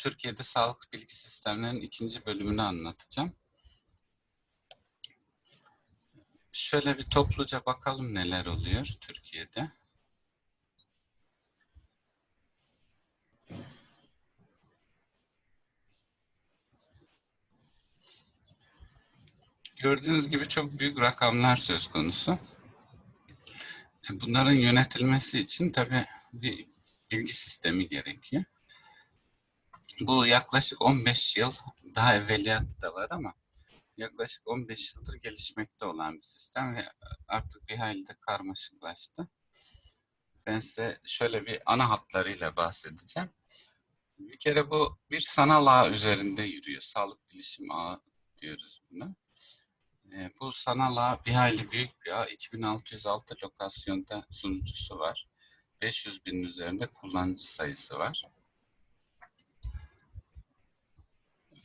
Türkiye'de sağlık bilgi sistemlerinin ikinci bölümünü anlatacağım. Şöyle bir topluca bakalım neler oluyor Türkiye'de. Gördüğünüz gibi çok büyük rakamlar söz konusu. Bunların yönetilmesi için tabii bir bilgi sistemi gerekiyor. Bu yaklaşık 15 yıl, daha evveliyatı da var ama yaklaşık 15 yıldır gelişmekte olan bir sistem ve artık bir hayli de karmaşıklaştı. Ben size şöyle bir ana hatlarıyla bahsedeceğim. Bir kere bu bir sanal ağ üzerinde yürüyor. Sağlık bilişim ağı diyoruz buna. E, bu sanal ağ bir hayli büyük bir ağ. 2606 lokasyonda sunucusu var. 500 binin üzerinde kullanıcı sayısı var.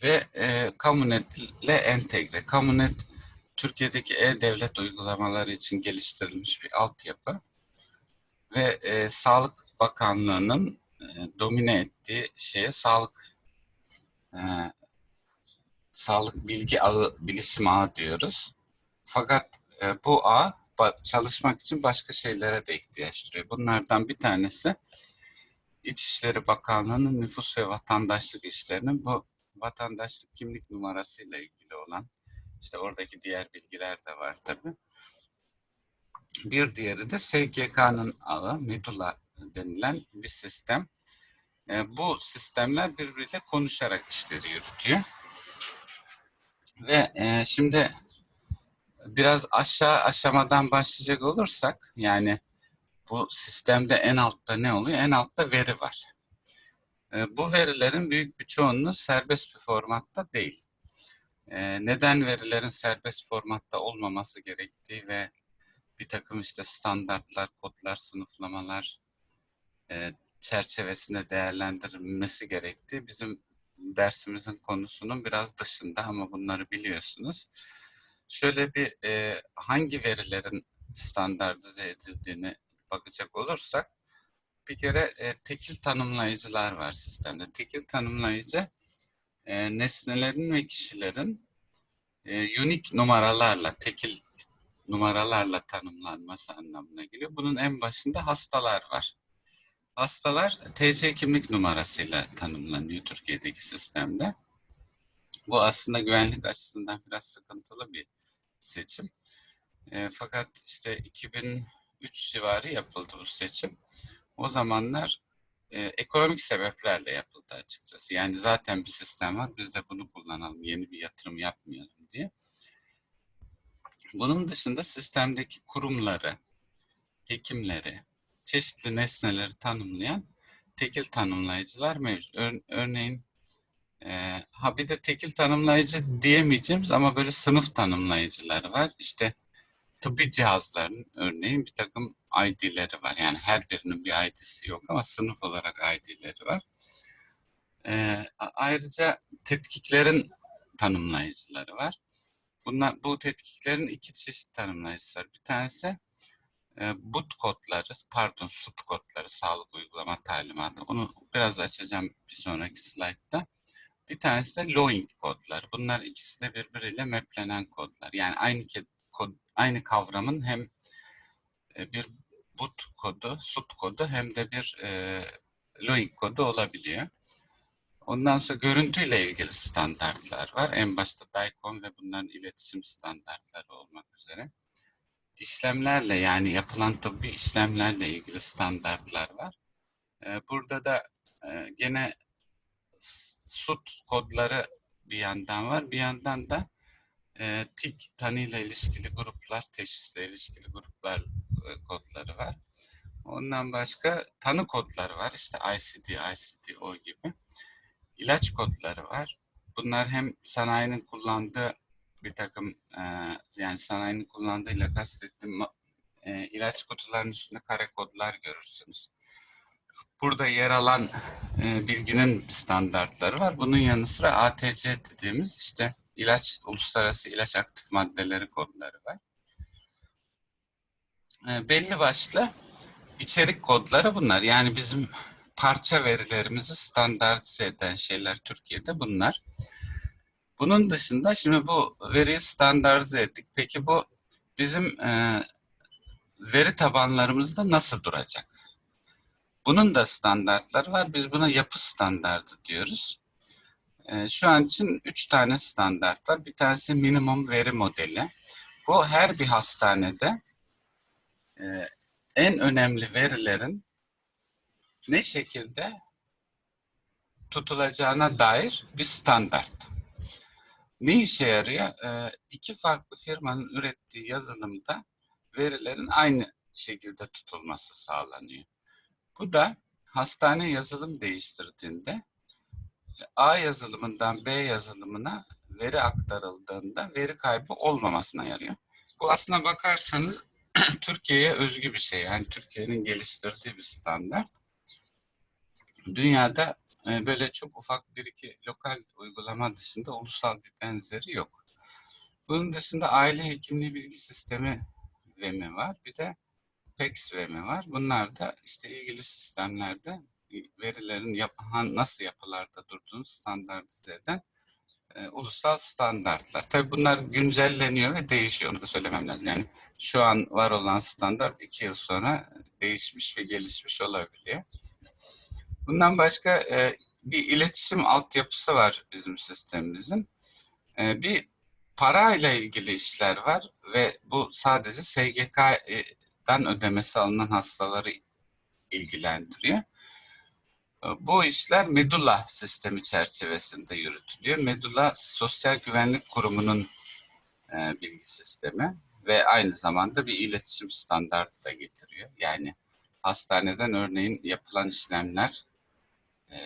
Ve e, Kamunet ile entegre. Kamunet Türkiye'deki e-devlet uygulamaları için geliştirilmiş bir altyapı. Ve e, Sağlık Bakanlığı'nın e, domine ettiği şeye sağlık e, sağlık bilgi ağı, bilişim ağı diyoruz. Fakat e, bu ağ çalışmak için başka şeylere de ihtiyaç duyuyor. Bunlardan bir tanesi İçişleri Bakanlığı'nın nüfus ve vatandaşlık işlerinin bu vatandaşlık kimlik numarasıyla ilgili olan işte oradaki diğer bilgiler de var tabi. Bir diğeri de SGK'nın ağı, Medula denilen bir sistem. E, bu sistemler birbiriyle konuşarak işleri yürütüyor. Ve e, şimdi biraz aşağı aşamadan başlayacak olursak yani bu sistemde en altta ne oluyor? En altta veri var. E, bu verilerin büyük bir çoğunluğu serbest bir formatta değil. E, neden verilerin serbest formatta olmaması gerektiği ve bir takım işte standartlar, kodlar, sınıflamalar e, çerçevesinde değerlendirilmesi gerektiği bizim dersimizin konusunun biraz dışında ama bunları biliyorsunuz. Şöyle bir e, hangi verilerin standartize edildiğini bakacak olursak bir kere e, tekil tanımlayıcılar var sistemde. Tekil tanımlayıcı e, nesnelerin ve kişilerin e, unique numaralarla, tekil numaralarla tanımlanması anlamına geliyor. Bunun en başında hastalar var. Hastalar TC kimlik numarasıyla tanımlanıyor Türkiye'deki sistemde. Bu aslında güvenlik açısından biraz sıkıntılı bir seçim. E, fakat işte 2003 civarı yapıldı bu seçim. O zamanlar e, ekonomik sebeplerle yapıldı açıkçası. Yani zaten bir sistem var, biz de bunu kullanalım, yeni bir yatırım yapmayalım diye. Bunun dışında sistemdeki kurumları, hekimleri, çeşitli nesneleri tanımlayan tekil tanımlayıcılar mevcut. Ör, örneğin e, ha bir de tekil tanımlayıcı diyemeyeceğimiz ama böyle sınıf tanımlayıcıları var. İşte tıbbi cihazların örneğin bir takım ID'leri var. Yani her birinin bir ID'si yok ama sınıf olarak ID'leri var. E, ayrıca tetkiklerin tanımlayıcıları var. Bunlar, bu tetkiklerin iki çeşit tanımlayıcısı var. Bir tanesi e, BUT kodları, pardon SUT kodları, sağlık uygulama talimatı. Onu biraz açacağım bir sonraki slaytta. Bir tanesi de LOING kodları. Bunlar ikisi de birbiriyle maplenen kodlar. Yani aynı kod, aynı kavramın hem e, bir BUT kodu, SUT kodu hem de bir e, LOING kodu olabiliyor. Ondan sonra görüntüyle ilgili standartlar var. En başta DICOM ve bunların iletişim standartları olmak üzere. İşlemlerle yani yapılan tıbbi işlemlerle ilgili standartlar var. Burada da gene SUT kodları bir yandan var. Bir yandan da TIK tanıyla ilişkili gruplar, teşhisle ilişkili gruplar kodları var. Ondan başka tanı kodları var. İşte ICD, ICD-O gibi ilaç kodları var. Bunlar hem sanayinin kullandığı bir takım e, yani sanayinin kullandığıyla kastettiğim e, ilaç kutularının üstünde kare kodlar görürsünüz. Burada yer alan e, bilginin standartları var. Bunun yanı sıra ATC dediğimiz işte ilaç, uluslararası ilaç aktif maddeleri kodları var. E, belli başlı içerik kodları bunlar. Yani bizim parça verilerimizi standartize eden şeyler Türkiye'de bunlar. Bunun dışında şimdi bu veriyi standartize ettik. Peki bu bizim e, veri tabanlarımızda nasıl duracak? Bunun da standartları var. Biz buna yapı standartı diyoruz. E, şu an için üç tane standart var. Bir tanesi minimum veri modeli. Bu her bir hastanede e, en önemli verilerin ne şekilde tutulacağına dair bir standart. Ne işe yarıyor? Ee, iki farklı firmanın ürettiği yazılımda verilerin aynı şekilde tutulması sağlanıyor. Bu da hastane yazılım değiştirdiğinde A yazılımından B yazılımına veri aktarıldığında veri kaybı olmamasına yarıyor. Bu aslına bakarsanız Türkiye'ye özgü bir şey. Yani Türkiye'nin geliştirdiği bir standart. Dünyada e, böyle çok ufak bir iki lokal uygulama dışında ulusal bir benzeri yok. Bunun dışında aile hekimliği bilgi sistemi VEM'i var. Bir de PEX VEM'i var. Bunlar da işte ilgili sistemlerde verilerin yap nasıl yapılarda durduğunu standartize eden e, ulusal standartlar. Tabii bunlar güncelleniyor ve değişiyor. Onu da söylemem lazım. Yani şu an var olan standart iki yıl sonra değişmiş ve gelişmiş olabiliyor. Bundan başka e, bir iletişim altyapısı var bizim sistemimizin. E, bir parayla ilgili işler var ve bu sadece SGK'dan ödemesi alınan hastaları ilgilendiriyor. E, bu işler Medula sistemi çerçevesinde yürütülüyor. Medula Sosyal Güvenlik Kurumu'nun e, bilgi sistemi ve aynı zamanda bir iletişim standartı da getiriyor. Yani hastaneden örneğin yapılan işlemler e,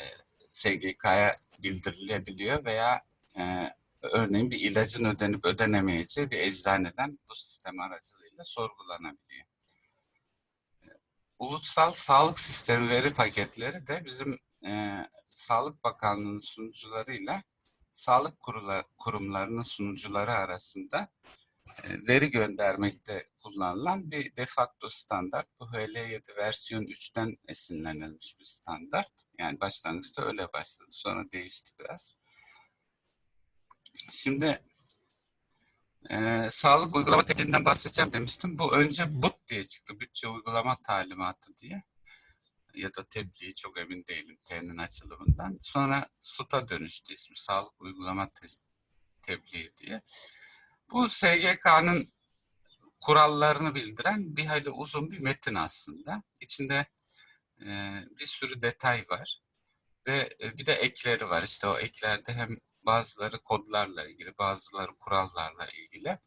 SGK'ya bildirilebiliyor veya e, örneğin bir ilacın ödenip ödenemeyeceği bir eczaneden bu sistem aracılığıyla sorgulanabiliyor. Ulusal Sağlık Sistemi veri paketleri de bizim e, Sağlık Bakanlığı'nın sunucularıyla sağlık kurula, kurumlarının sunucuları arasında e, veri göndermekte kullanılan bir de facto standart. Bu HL7 versiyon 3'ten esinlenilmiş bir standart. Yani başlangıçta öyle başladı. Sonra değişti biraz. Şimdi e, sağlık uygulama tebliğinden bahsedeceğim demiştim. Bu önce BUT diye çıktı. Bütçe uygulama talimatı diye. Ya da tebliği çok emin değilim T'nin açılımından. Sonra SUT'a dönüştü ismi. Sağlık uygulama tebliği diye. Bu SGK'nın kurallarını bildiren bir hayli uzun bir metin aslında. İçinde e, bir sürü detay var ve e, bir de ekleri var. İşte o eklerde hem bazıları kodlarla ilgili, bazıları kurallarla ilgili.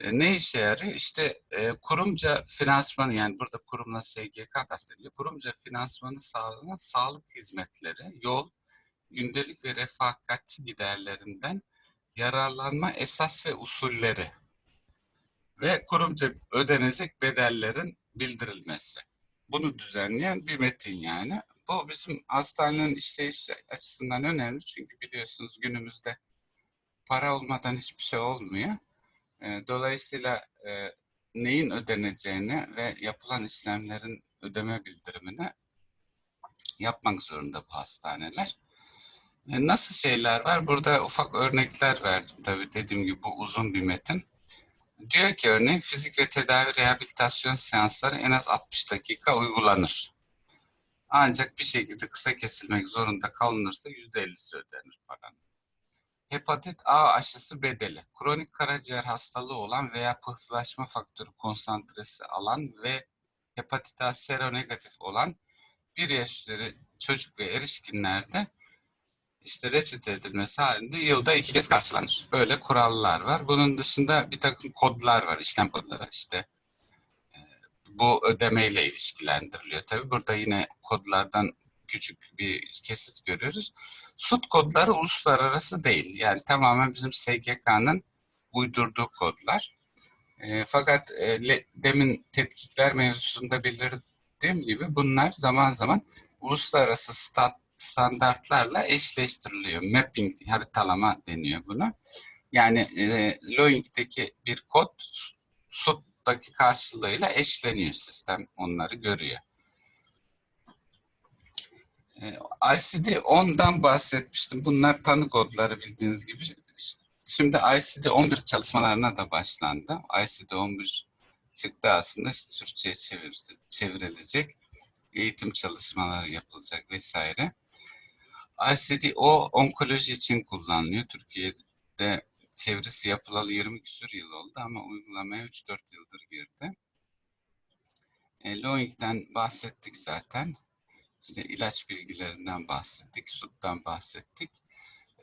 E, ne işe yarıyor? İşte e, kurumca finansmanı yani burada kurumla SGK kastediliyor. Kurumca finansmanı sağlanan sağlık hizmetleri, yol, gündelik ve refakatçi giderlerinden yararlanma esas ve usulleri ve kurumca ödenecek bedellerin bildirilmesi. Bunu düzenleyen bir metin yani. Bu bizim hastanenin işleyiş açısından önemli çünkü biliyorsunuz günümüzde para olmadan hiçbir şey olmuyor. Ee, dolayısıyla e, neyin ödeneceğini ve yapılan işlemlerin ödeme bildirimini yapmak zorunda bu hastaneler. Nasıl şeyler var? Burada ufak örnekler verdim tabii dediğim gibi bu uzun bir metin. Diyor ki örneğin fizik ve tedavi rehabilitasyon seansları en az 60 dakika uygulanır. Ancak bir şekilde kısa kesilmek zorunda kalınırsa %50'si ödenir paranın. Hepatit A aşısı bedeli. Kronik karaciğer hastalığı olan veya pıhtılaşma faktörü konsantresi alan ve hepatit A seronegatif olan bir yaş üzeri çocuk ve erişkinlerde işte reçete edilmesi halinde yılda iki kez karşılanır. Böyle kurallar var. Bunun dışında bir takım kodlar var, işlem kodları işte. Bu ödemeyle ilişkilendiriliyor. Tabii burada yine kodlardan küçük bir kesit görüyoruz. SUT kodları uluslararası değil. Yani tamamen bizim SGK'nın uydurduğu kodlar. E, fakat e, le, demin tetkikler mevzusunda belirttiğim gibi bunlar zaman zaman uluslararası stat standartlarla eşleştiriliyor. Mapping, haritalama deniyor buna. Yani e, Loing'deki bir kod SUT'taki karşılığıyla eşleniyor sistem onları görüyor. E, ICD-10'dan bahsetmiştim. Bunlar tanı kodları bildiğiniz gibi. Şimdi ICD-11 çalışmalarına da başlandı. ICD-11 çıktı aslında Türkçe'ye çevrilecek. Eğitim çalışmaları yapılacak vesaire. ICD-O onkoloji için kullanılıyor. Türkiye'de çevresi yapılalı 20 küsur yıl oldu ama uygulamaya 3-4 yıldır girdi. E, Loing'den bahsettik zaten. İşte ilaç bilgilerinden bahsettik, SUT'tan bahsettik.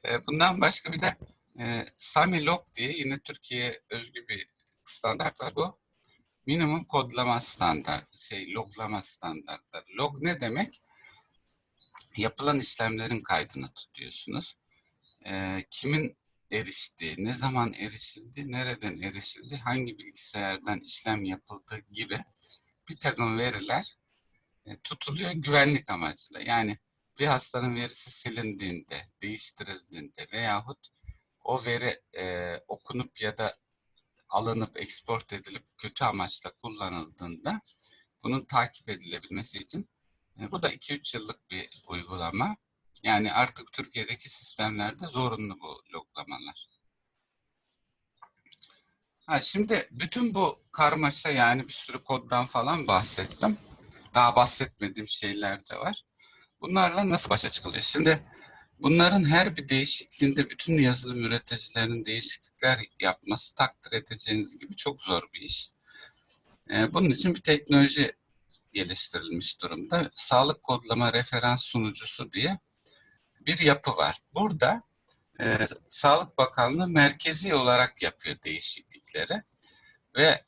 E, bundan başka bir de e, Samilog diye yine Türkiye özgü bir standart var. Bu minimum kodlama standart, şey loglama standartları. Log ne demek? Yapılan işlemlerin kaydını tutuyorsunuz. E, kimin eriştiği, ne zaman erişildi, nereden erişildi, hangi bilgisayardan işlem yapıldığı gibi bir takım veriler e, tutuluyor güvenlik amacıyla. Yani bir hastanın verisi silindiğinde, değiştirildiğinde veyahut o veri e, okunup ya da alınıp export edilip kötü amaçla kullanıldığında bunun takip edilebilmesi için e, bu da 2-3 yıllık bir uygulama. Yani artık Türkiye'deki sistemlerde zorunlu bu loglamalar. Ha, şimdi bütün bu karmaşa yani bir sürü koddan falan bahsettim. Daha bahsetmediğim şeyler de var. Bunlarla nasıl başa çıkılıyor? Şimdi bunların her bir değişikliğinde bütün yazılım üreticilerinin değişiklikler yapması takdir edeceğiniz gibi çok zor bir iş. Ee, bunun için bir teknoloji geliştirilmiş durumda. Sağlık kodlama referans sunucusu diye bir yapı var. Burada e, Sağlık Bakanlığı merkezi olarak yapıyor değişiklikleri ve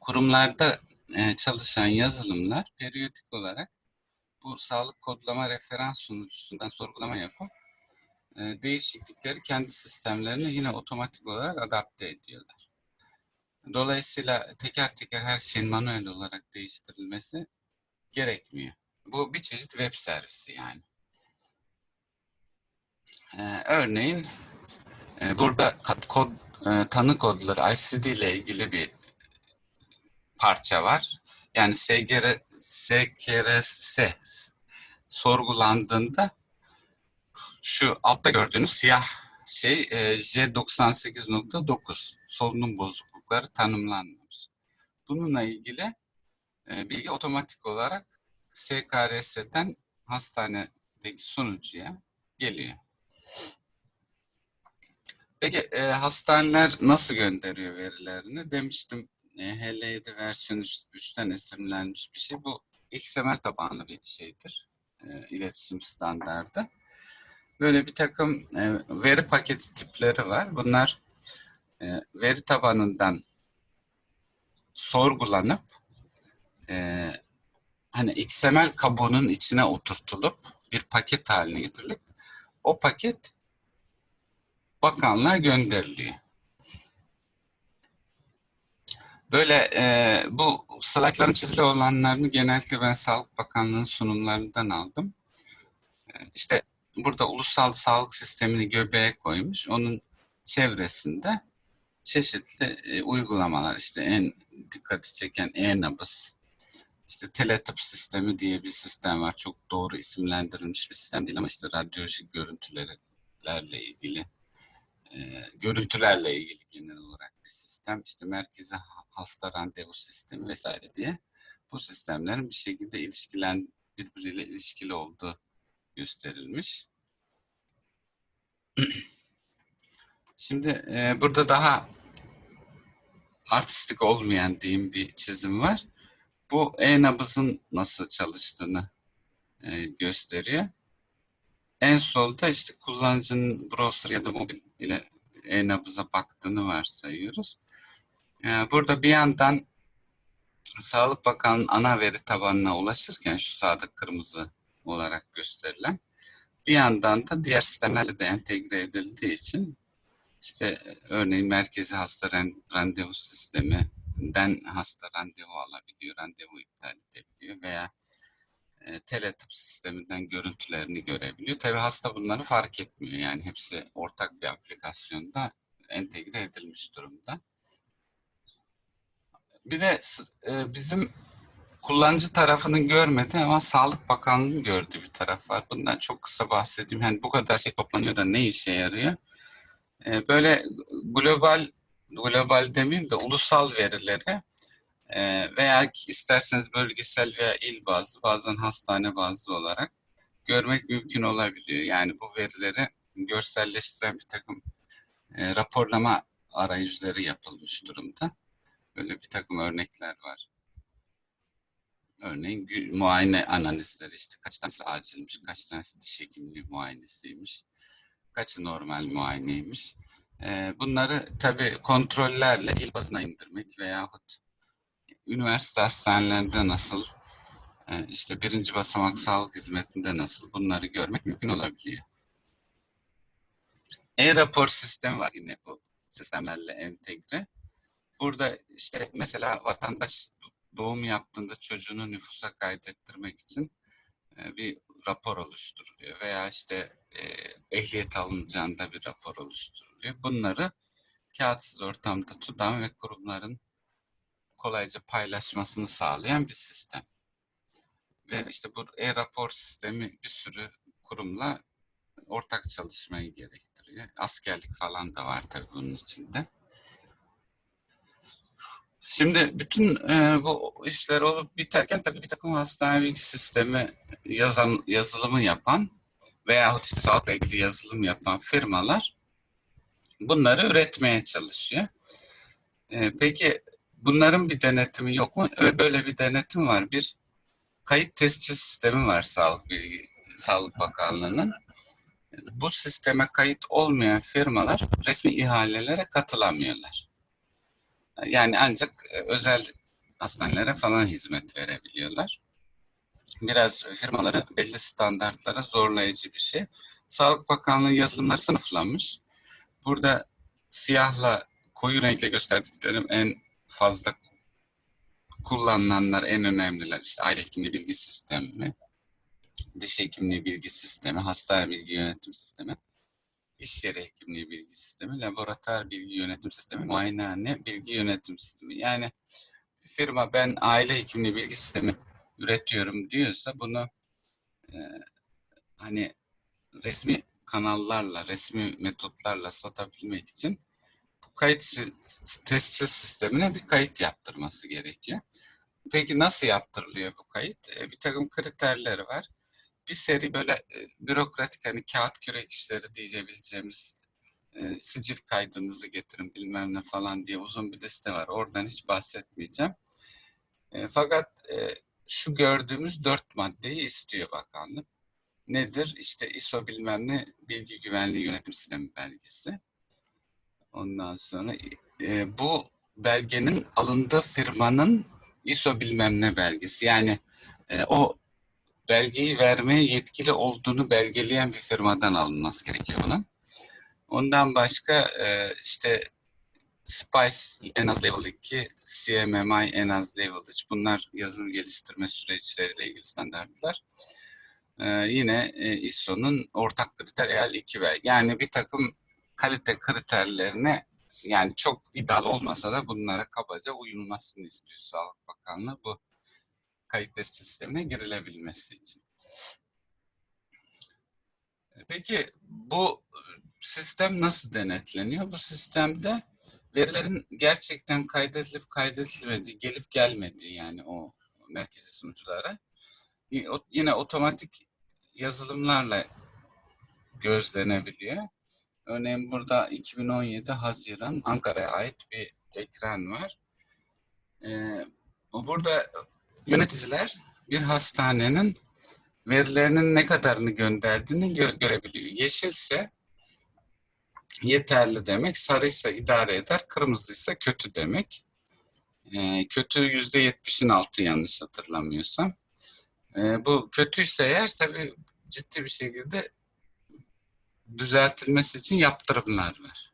kurumlarda e, çalışan yazılımlar periyodik olarak bu sağlık kodlama referans sunucusundan sorgulama yapıp e, değişiklikleri kendi sistemlerine yine otomatik olarak adapte ediyorlar. Dolayısıyla teker teker her şeyin manuel olarak değiştirilmesi gerekmiyor. Bu bir çeşit web servisi yani. Ee, örneğin e, burada kod, e, tanı kodları ICD ile ilgili bir parça var. Yani SGR, SKRS sorgulandığında şu altta gördüğünüz siyah şey e, J98.9 solunum bozuklukları tanımlanmış. Bununla ilgili e, bilgi otomatik olarak SKRS'den hastanedeki sunucuya geliyor. Peki e, hastaneler nasıl gönderiyor verilerini? Demiştim e, HL7 versiyon 3'ten esinlenmiş bir şey. Bu XML tabanlı bir şeydir. E, iletişim standardı. Böyle bir takım e, veri paketi tipleri var. Bunlar e, veri tabanından sorgulanıp e, hani XML kabuğunun içine oturtulup bir paket haline getirilip o paket bakanlığa gönderiliyor. Böyle e, bu slaytların çizili olanlarını genellikle ben Sağlık Bakanlığı'nın sunumlarından aldım. E, işte burada ulusal sağlık sistemini göbeğe koymuş. Onun çevresinde çeşitli e, uygulamalar işte en dikkati çeken e-nabız, işte teletıp sistemi diye bir sistem var. Çok doğru isimlendirilmiş bir sistem değil ama işte radyolojik görüntülerle ilgili e, görüntülerle ilgili genel olarak bir sistem. İşte merkezi hasta randevu sistemi vesaire diye bu sistemlerin bir şekilde ilişkilen birbiriyle ilişkili olduğu gösterilmiş. Şimdi e, burada daha artistik olmayan diyeyim bir çizim var. Bu e-nabızın nasıl çalıştığını e, gösteriyor. En solda işte kullanıcının browser ya da mobil ile e-nabıza baktığını varsayıyoruz. Ee, burada bir yandan Sağlık Bakanlığı'nın ana veri tabanına ulaşırken şu sağda kırmızı olarak gösterilen bir yandan da diğer sistemlerle de entegre edildiği için işte örneğin merkezi hasta randevu sisteminden hasta randevu alabiliyor, randevu iptal edebiliyor veya e, teletip sisteminden görüntülerini görebiliyor. Tabi hasta bunları fark etmiyor. Yani hepsi ortak bir aplikasyonda entegre edilmiş durumda. Bir de e, bizim kullanıcı tarafının görmedi ama Sağlık Bakanlığı'nın gördüğü bir taraf var. Bundan çok kısa bahsedeyim. Yani bu kadar şey toplanıyor da ne işe yarıyor? Ee, böyle global, global demeyeyim de ulusal verileri e, veya isterseniz bölgesel veya il bazlı, bazen hastane bazlı olarak görmek mümkün olabiliyor. Yani bu verileri görselleştiren bir takım e, raporlama arayüzleri yapılmış durumda. Böyle bir takım örnekler var. Örneğin muayene analizleri işte kaç tanesi acilmiş, kaç tanesi diş hekimliği muayenesiymiş, kaçı normal muayeneymiş. Ee, bunları tabii kontrollerle il bazına indirmek veyahut üniversite hastanelerinde nasıl, e, işte birinci basamak sağlık hizmetinde nasıl bunları görmek mümkün olabiliyor. E-rapor sistemi var yine bu sistemlerle entegre. Burada işte mesela vatandaş doğum yaptığında çocuğunu nüfusa kaydettirmek için e, bir rapor oluşturuluyor veya işte e, ehliyet alınacağında bir rapor oluşturuluyor. Bunları kağıtsız ortamda tutan ve kurumların kolayca paylaşmasını sağlayan bir sistem. Ve işte bu e-rapor sistemi bir sürü kurumla ortak çalışmayı gerektiriyor. Askerlik falan da var tabii bunun içinde. Şimdi bütün e, bu işler olup biterken tabii bir takım hastane bilgi sistemi yazan, yazılımı yapan veyahut işte sağlıkla ilgili yazılım yapan firmalar bunları üretmeye çalışıyor. E, peki bunların bir denetimi yok mu? Evet, böyle bir denetim var. Bir kayıt tescil sistemi var Sağlık Bilgi Sağlık Bakanlığı'nın. Bu sisteme kayıt olmayan firmalar resmi ihalelere katılamıyorlar. Yani ancak e, özel hastanelere falan hizmet verebiliyorlar. Biraz firmaları belli standartlara zorlayıcı bir şey. Sağlık Bakanlığı yazılımları sınıflanmış. Burada siyahla koyu renkle gösterdiklerim en fazla kullanılanlar, en önemliler. İşte aile hekimliği bilgi sistemi, diş hekimliği bilgi sistemi, hastane bilgi yönetim sistemi, iş yeri hekimliği bilgi sistemi, laboratuvar bilgi yönetim sistemi, muayenehane bilgi yönetim sistemi. Yani bir firma ben aile hekimliği bilgi sistemi üretiyorum diyorsa bunu e, hani resmi kanallarla, resmi metotlarla satabilmek için bu kayıt tescil sistemine bir kayıt yaptırması gerekiyor. Peki nasıl yaptırılıyor bu kayıt? E, bir takım kriterleri var. Bir seri böyle e, bürokratik hani kağıt kürek işleri diyebileceğimiz e, sicil kaydınızı getirin bilmem ne falan diye uzun bir liste var. Oradan hiç bahsetmeyeceğim. E, fakat şu gördüğümüz dört maddeyi istiyor bakanlık. Nedir? İşte ISO bilmem ne bilgi güvenliği yönetim sistemi belgesi. Ondan sonra bu belgenin alındığı firmanın ISO bilmem ne belgesi. Yani o belgeyi vermeye yetkili olduğunu belgeleyen bir firmadan alınması gerekiyor bunun. Ondan başka e, işte SPICE en az level 2, CMMI en az level 3. Bunlar yazılım geliştirme süreçleriyle ilgili standartlar. E, yine e, ISO'nun ortak kriter EL2 belge. Yani bir takım kalite kriterlerine yani çok iddialı olmasa da bunlara kabaca uyulmasını istiyor Sağlık Bakanlığı bu kayıt testi sistemine girilebilmesi için. Peki bu sistem nasıl denetleniyor? Bu sistemde verilerin gerçekten kaydedilip kaydedilmediği, gelip gelmediği yani o merkezi sunuculara yine otomatik yazılımlarla gözlenebiliyor. Örneğin burada 2017 Haziran Ankara'ya ait bir ekran var. Ee, burada yöneticiler bir hastanenin verilerinin ne kadarını gönderdiğini gö görebiliyor. Yeşilse yeterli demek, sarıysa idare eder, kırmızıysa kötü demek. Ee, kötü yüzde yetmişin altı yanlış hatırlamıyorsam. Ee, bu kötüyse eğer tabii ciddi bir şekilde düzeltilmesi için yaptırımlar var.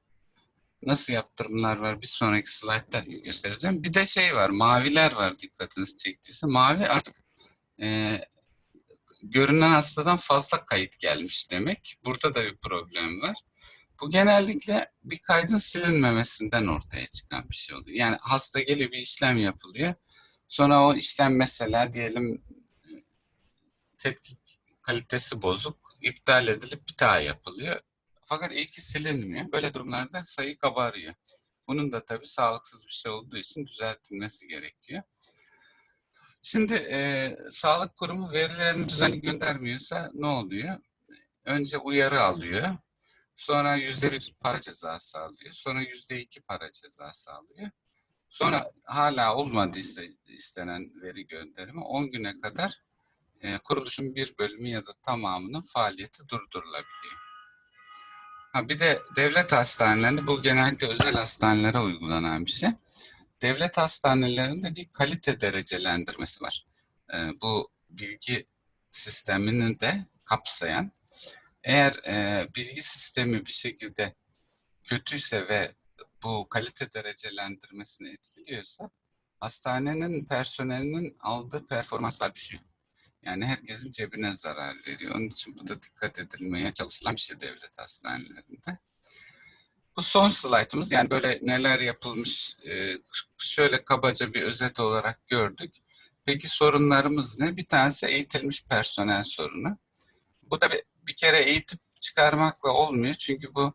Nasıl yaptırımlar var bir sonraki slaytta göstereceğim. Bir de şey var, maviler var dikkatinizi çektiyse. Mavi artık e, görünen hastadan fazla kayıt gelmiş demek. Burada da bir problem var. Bu genellikle bir kaydın silinmemesinden ortaya çıkan bir şey oluyor. Yani hasta geliyor bir işlem yapılıyor. Sonra o işlem mesela diyelim tetkik kalitesi bozuk, iptal edilip bir daha yapılıyor. Fakat ilki silinmiyor. Böyle durumlarda sayı kabarıyor. Bunun da tabii sağlıksız bir şey olduğu için düzeltilmesi gerekiyor. Şimdi e, sağlık kurumu verilerini düzenli göndermiyorsa ne oluyor? Önce uyarı alıyor. Sonra yüzde bir para cezası alıyor. Sonra yüzde iki para cezası alıyor. Sonra hala olmadıysa istenen veri gönderimi 10 güne kadar e, kuruluşun bir bölümü ya da tamamının faaliyeti durdurulabiliyor. Ha, bir de devlet hastanelerinde bu genellikle özel hastanelere uygulanan bir şey. Devlet hastanelerinde bir kalite derecelendirmesi var. E, bu bilgi sistemini de kapsayan. Eğer e, bilgi sistemi bir şekilde kötüyse ve bu kalite derecelendirmesini etkiliyorsa hastanenin personelinin aldığı performanslar düşüyor. Yani herkesin cebine zarar veriyor. Onun için bu da dikkat edilmeye çalışılan bir şey devlet hastanelerinde. Bu son slaytımız yani böyle neler yapılmış e, şöyle kabaca bir özet olarak gördük. Peki sorunlarımız ne? Bir tanesi eğitilmiş personel sorunu. Bu da bir kere eğitip çıkarmakla olmuyor. Çünkü bu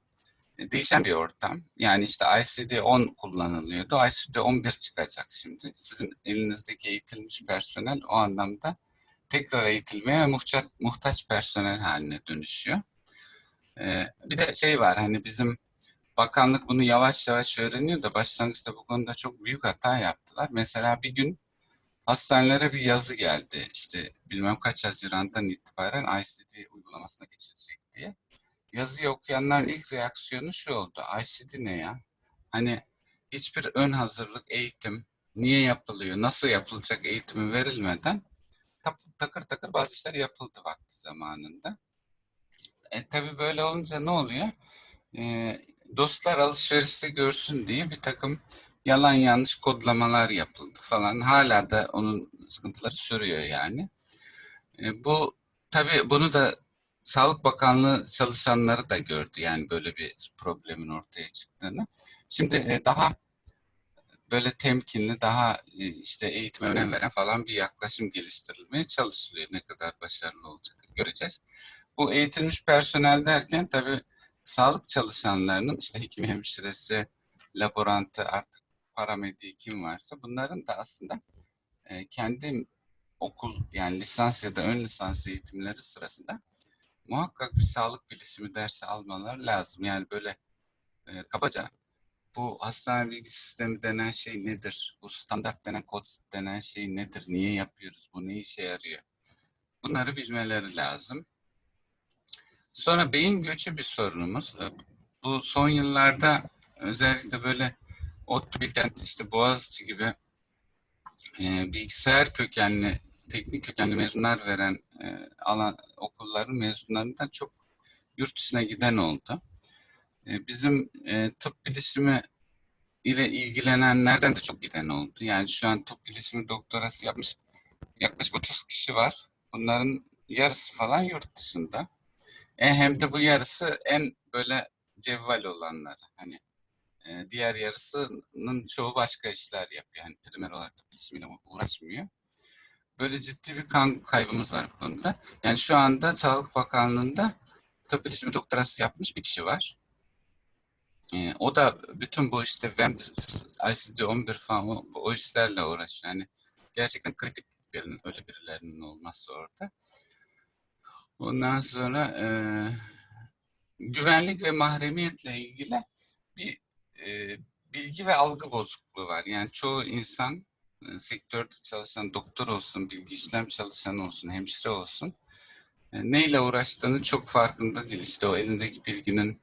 değişen bir ortam. Yani işte ICD-10 kullanılıyordu. ICD-11 çıkacak şimdi. Sizin elinizdeki eğitilmiş personel o anlamda tekrar eğitilmeye muhtaç, muhtaç personel haline dönüşüyor. Ee, bir de şey var hani bizim bakanlık bunu yavaş yavaş öğreniyor da başlangıçta bu konuda çok büyük hata yaptılar. Mesela bir gün hastanelere bir yazı geldi. İşte bilmem kaç Haziran'dan itibaren ICD uygulamasına geçilecek diye. Yazıyı okuyanların ilk reaksiyonu şu oldu. ICD ne ya? Hani hiçbir ön hazırlık eğitim niye yapılıyor, nasıl yapılacak eğitimi verilmeden takır takır bazı işler yapıldı vakti zamanında. E tabi böyle olunca ne oluyor? E, dostlar alışverişte görsün diye bir takım yalan yanlış kodlamalar yapıldı falan. Hala da onun sıkıntıları sürüyor yani. E, bu tabi bunu da Sağlık Bakanlığı çalışanları da gördü yani böyle bir problemin ortaya çıktığını. Şimdi e, daha böyle temkinli, daha e, işte eğitime önem veren falan bir yaklaşım geliştirilmeye çalışılıyor. Ne kadar başarılı olacak göreceğiz. Bu eğitilmiş personel derken tabii sağlık çalışanlarının işte hekim, hemşiresi, laborantı artık paramediği kim varsa bunların da aslında e, kendi okul yani lisans ya da ön lisans eğitimleri sırasında muhakkak bir sağlık bilişimi dersi almaları lazım. Yani böyle e, kabaca bu hastane bilgi sistemi denen şey nedir? Bu standart denen kod denen şey nedir? Niye yapıyoruz? Bu ne işe yarıyor? Bunları bilmeleri lazım. Sonra beyin göçü bir sorunumuz. E, bu son yıllarda özellikle böyle ODTÜ Bilkent, işte Boğaziçi gibi e, bilgisayar kökenli, teknik kökenli mezunlar veren e, alan okulların mezunlarından çok yurt dışına giden oldu. E, bizim e, tıp bilişimi ile ilgilenenlerden de çok giden oldu. Yani şu an tıp bilişimi doktorası yapmış yaklaşık 30 kişi var. Bunların yarısı falan yurt dışında. E, hem de bu yarısı en böyle cevval olanları. Hani e, diğer yarısının çoğu başka işler yapıyor. Yani primer olarak tıp bilişimiyle uğraşmıyor. Böyle ciddi bir kan kaybımız var bu konuda. Yani şu anda Sağlık Bakanlığı'nda tıp bilişimi doktorası yapmış bir kişi var. E, o da bütün bu işte VEM, ICD-11 falan o, o işlerle uğraşıyor. Yani gerçekten kritik birinin, öyle birilerinin olması orada. Ondan sonra e, güvenlik ve mahremiyetle ilgili bir e, bilgi ve algı bozukluğu var. Yani çoğu insan e, sektörde çalışan doktor olsun, bilgi işlem çalışanı olsun, hemşire olsun e, neyle uğraştığını çok farkında değil. İşte o elindeki bilginin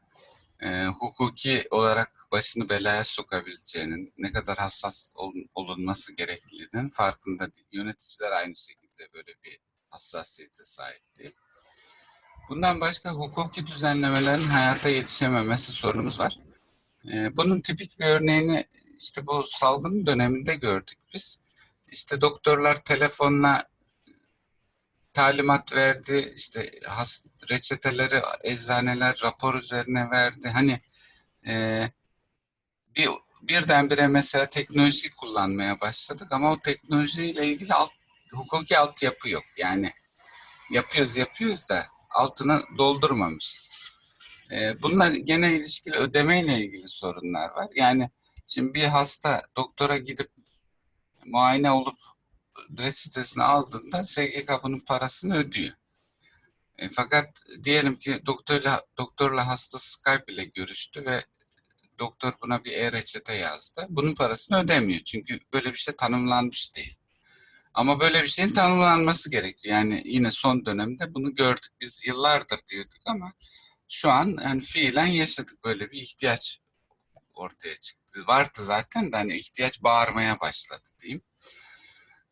e, hukuki olarak başını belaya sokabileceğinin, ne kadar hassas ol, olunması gerektiğinin farkında değil. Yöneticiler aynı şekilde böyle bir hassasiyete sahip değil. Bundan başka hukuki düzenlemelerin hayata yetişememesi sorunumuz var. E, bunun tipik bir örneğini işte bu salgın döneminde gördük biz. İşte doktorlar telefonla talimat verdi. İşte has, reçeteleri eczaneler rapor üzerine verdi. Hani e, bir birdenbire mesela teknoloji kullanmaya başladık ama o teknolojiyle ilgili alt, hukuki altyapı yok. Yani yapıyoruz yapıyoruz da altını doldurmamışız. Ee, bununla gene ilişkili ödemeyle ilgili sorunlar var. Yani şimdi bir hasta doktora gidip muayene olup reçetesini aldığında SGK bunun parasını ödüyor. E, fakat diyelim ki doktorla doktorla hasta Skype ile görüştü ve doktor buna bir e-reçete yazdı. Bunun parasını ödemiyor. Çünkü böyle bir şey tanımlanmış değil. Ama böyle bir şeyin tanımlanması gerekiyor. Yani yine son dönemde bunu gördük. Biz yıllardır diyorduk ama şu an yani fiilen yaşadık böyle bir ihtiyaç ortaya çıktı. Vardı zaten de hani ihtiyaç bağırmaya başladı diyeyim.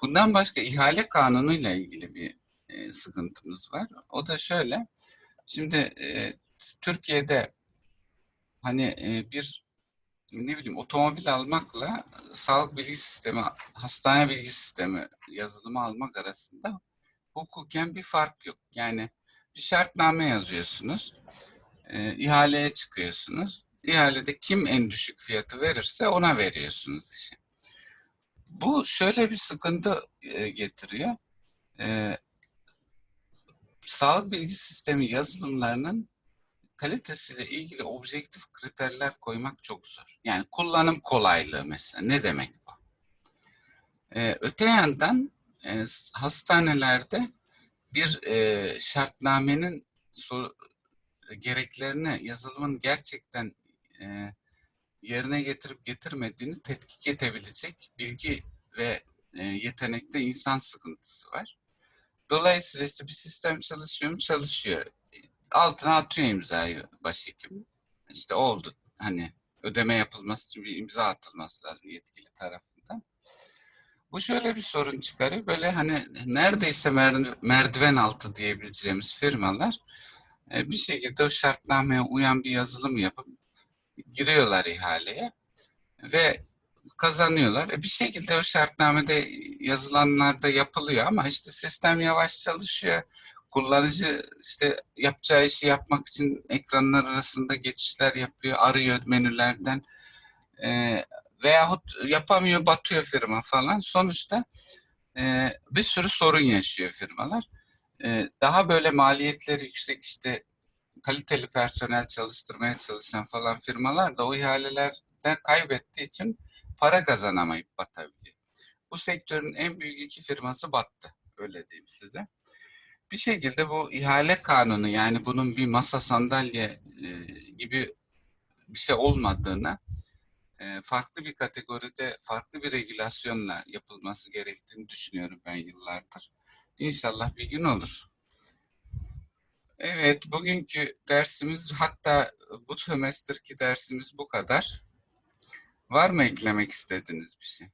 Bundan başka ihale kanunuyla ilgili bir e, sıkıntımız var. O da şöyle. Şimdi e, Türkiye'de hani e, bir ne bileyim otomobil almakla sağlık bilgi sistemi, hastane bilgi sistemi yazılımı almak arasında hukuken bir fark yok. Yani bir şartname yazıyorsunuz, e, ihaleye çıkıyorsunuz. İhalede kim en düşük fiyatı verirse ona veriyorsunuz işi. Bu şöyle bir sıkıntı e, getiriyor. E, sağlık bilgi sistemi yazılımlarının kalitesiyle ilgili objektif kriterler koymak çok zor. Yani kullanım kolaylığı mesela. Ne demek bu? Ee, öte yandan e, hastanelerde bir e, şartnamenin gereklerini yazılımın gerçekten e, yerine getirip getirmediğini tetkik edebilecek bilgi ve e, yetenekte insan sıkıntısı var. Dolayısıyla işte bir sistem çalışıyor mu? Çalışıyor altına atıyor imzayı başhekim. İşte oldu hani ödeme yapılması için bir imza atılması lazım yetkili tarafından. Bu şöyle bir sorun çıkarıyor. Böyle hani neredeyse merdiven altı diyebileceğimiz firmalar bir şekilde o şartnameye uyan bir yazılım yapıp giriyorlar ihaleye ve kazanıyorlar. E bir şekilde o şartnamede yazılanlar da yapılıyor ama işte sistem yavaş çalışıyor kullanıcı işte yapacağı işi yapmak için ekranlar arasında geçişler yapıyor, arıyor menülerden e, veyahut yapamıyor, batıyor firma falan. Sonuçta e, bir sürü sorun yaşıyor firmalar. E, daha böyle maliyetleri yüksek işte kaliteli personel çalıştırmaya çalışan falan firmalar da o ihalelerden kaybettiği için para kazanamayıp batabiliyor. Bu sektörün en büyük iki firması battı. Öyle diyeyim size bir şekilde bu ihale kanunu yani bunun bir masa sandalye e, gibi bir şey olmadığını e, farklı bir kategoride farklı bir regülasyonla yapılması gerektiğini düşünüyorum ben yıllardır. İnşallah bir gün olur. Evet, bugünkü dersimiz hatta bu sömestrki dersimiz bu kadar. Var mı eklemek istediğiniz bir şey?